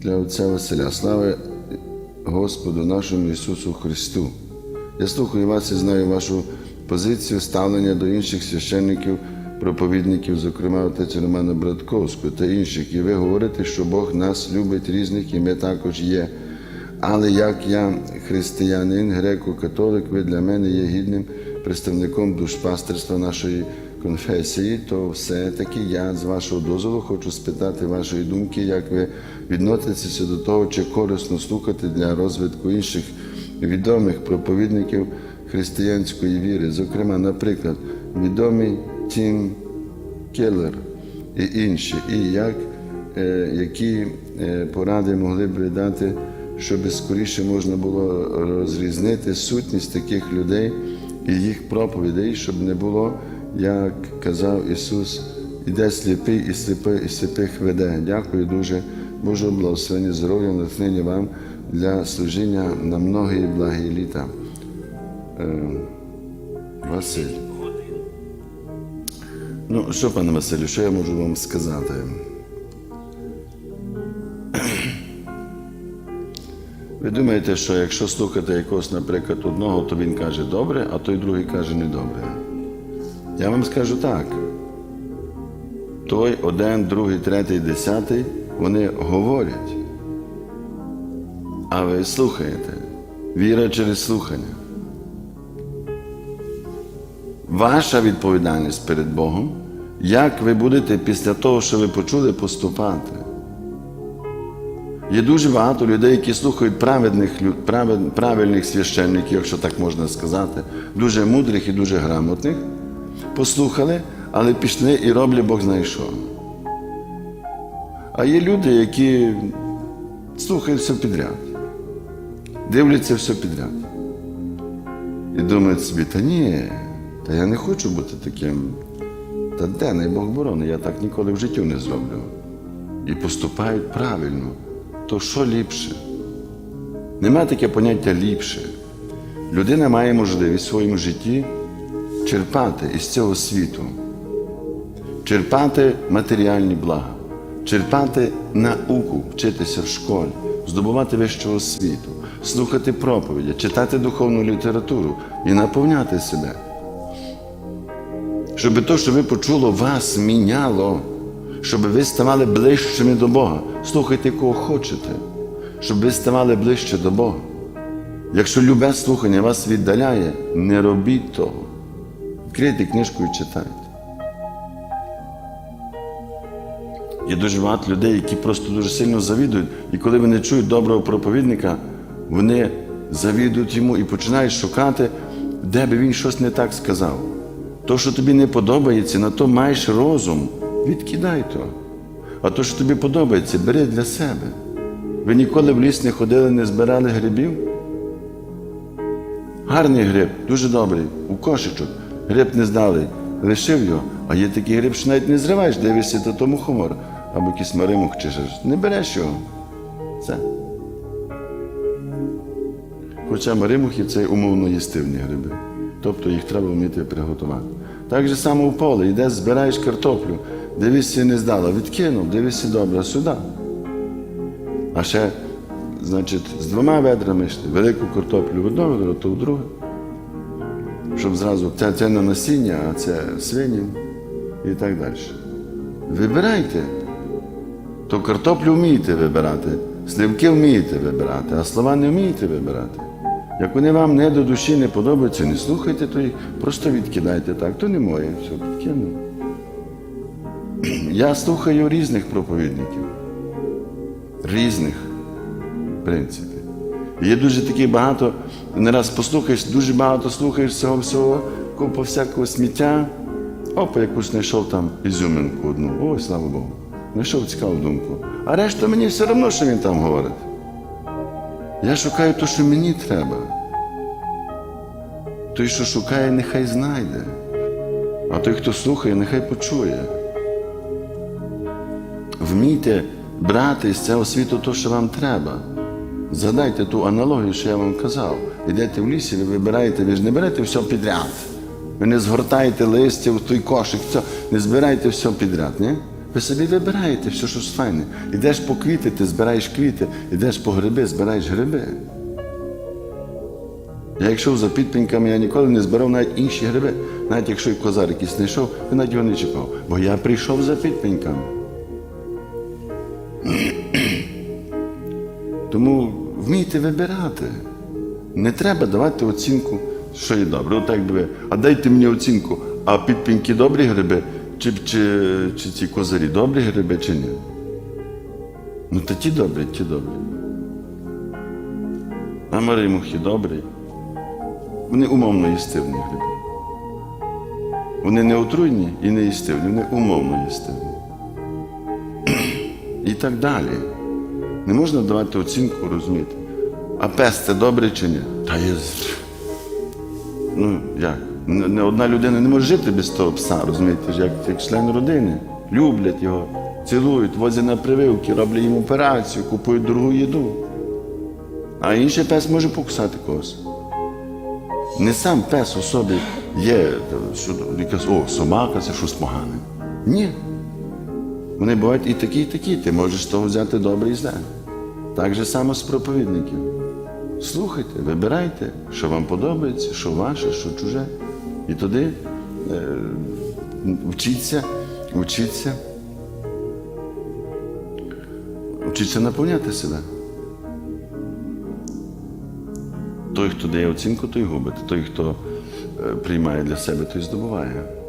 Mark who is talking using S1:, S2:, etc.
S1: для отця Василя. Слава Господу нашому Ісусу Христу. Я слухаю вас і знаю вашу позицію ставлення до інших священників, проповідників, зокрема отець Романа Братковського та інших. І ви говорите, що Бог нас любить різних, і ми також є. Але як я християнин, греко-католик, ви для мене є гідним представником душпастерства нашої конфесії, то все-таки я з вашого дозволу хочу спитати вашої думки, як ви відноситеся до того, чи корисно слухати для розвитку інших відомих проповідників християнської віри. Зокрема, наприклад, відомий Тім Келлер і інші, і як, е, які е, поради могли б дати, щоб скоріше можна було розрізнити сутність таких людей і їх проповідей, щоб не було, як казав Ісус, іде сліпий і сліпий, і сліпих веде. Дякую дуже. Божого благословення, здоров'я, натхнення вам для служіння на многі благі літа. Е, Василь. Ну, що, пане Василю, що я можу вам сказати? Ви думаєте, що якщо слухати якогось, наприклад, одного, то він каже добре, а той другий каже недобре. Я вам скажу так. Той, один, другий, третій, десятий, вони говорять. А ви слухаєте. Віра через слухання. Ваша відповідальність перед Богом, як ви будете після того, що ви почули, поступати. Є дуже багато людей, які слухають праведних, правильних священників, якщо так можна сказати, дуже мудрих і дуже грамотних, послухали, але пішли і роблять Бог знає що. А є люди, які слухають все підряд, дивляться все підряд. І думають собі, та ні, та я не хочу бути таким. Та де най Бог борони, я так ніколи в житті не зроблю. І поступають правильно. То що ліпше? Нема таке поняття ліпше. Людина має можливість в своєму житті черпати із цього світу, черпати матеріальні блага, черпати науку, вчитися в школі, здобувати вищого освіту, слухати проповіді, читати духовну літературу і наповняти себе. Щоб то, що ви почуло, вас міняло, щоб ви ставали ближчими до Бога. Слухайте, кого хочете, щоб ви ставали ближче до Бога. Якщо любе слухання вас віддаляє, не робіть того. Відкрийте книжку і читайте. Є дуже багато людей, які просто дуже сильно завідують, і коли вони чують доброго проповідника, вони завідують йому і починають шукати, де би він щось не так сказав. То, що тобі не подобається, на то маєш розум, відкидай то. А то, що тобі подобається, бери для себе. Ви ніколи в ліс не ходили, не збирали грибів? Гарний гриб, дуже добрий, у кошечок. Гриб не здалий, лишив його, а є такий гриб, що навіть не зриваєш, дивишся, то тому хомор, або якийсь маримух чи щось. Не береш його. Все. Хоча маримухи це умовно їстивні гриби. Тобто їх треба вміти приготувати. Так же само в поле, йдеш, збираєш картоплю, дивишся, не здала, відкинув, дивишся добре, сюди. А ще, значить, з двома ведрами йшли, велику картоплю в одне ведро, то в друге. Щоб зразу це, це на насіння, а це свині і так далі. Вибирайте. То картоплю вмієте вибирати, сливки вмієте вибирати, а слова не вмієте вибирати. Як вони вам не до душі не подобаються, не слухайте, то їх просто відкидайте так, то не моє, все, відкину. Я слухаю різних проповідників. Різних, в принципі. Є дуже такі багато, не раз послухаєш, дуже багато слухаєш цього всього, купа всякого сміття. Опа, якусь знайшов там ізюминку одну. Ой, слава Богу. Знайшов цікаву думку. А решта мені все одно, що він там говорить. Я шукаю те, що мені треба. Той, що шукає, нехай знайде. А той, хто слухає, нехай почує. Вмійте брати з цього світу те, що вам треба. Згадайте ту аналогію, що я вам казав. Йдете в лісі, ви вибираєте, ви ж не берете все підряд. Ви не згортаєте листя в той кошик, все, не збирайте все підряд. Ні? Ви собі вибираєте все, що файне. Ідеш по квіти, ти збираєш квіти, ідеш по гриби, збираєш гриби. Я йшов за підпіньками, я ніколи не збирав навіть інші гриби. Навіть якщо і козар якийсь не йшов, я навіть його не чіпав. Бо я прийшов за підпіньками. Тому вмійте вибирати. Не треба давати оцінку, що є добре. Отак би. А дайте мені оцінку, а підпіньки добрі гриби, чи, чи, чи ці козарі добрі гриби, чи ні? Ну, та ті добрі, ті добрі. А маримухи добрі. Вони умовно їстивні гриби. Вони не отруйні і не їстивні, вони умовно їстивні. І так далі. Не можна давати оцінку, розумієте. А пес це добре чи ні? Та є. Ну, як? Не одна людина не може жити без того пса, розумієте, як, як член родини. Люблять його, цілують, возять на прививки, роблять йому операцію, купують дорогу їду. А інший пес може покусати когось. Не сам пес у собі є, е, що якась, о, собака, це щось погане. Ні. Вони бувають і такі, і такі. Ти можеш з того взяти добре і зле. Так же само з проповідників. Слухайте, вибирайте, що вам подобається, що ваше, що чуже. І тоді е, вчіться, вчіться, вчіться наповняти себе. Той, хто дає оцінку, той губить. Той, хто е, приймає для себе, той здобуває.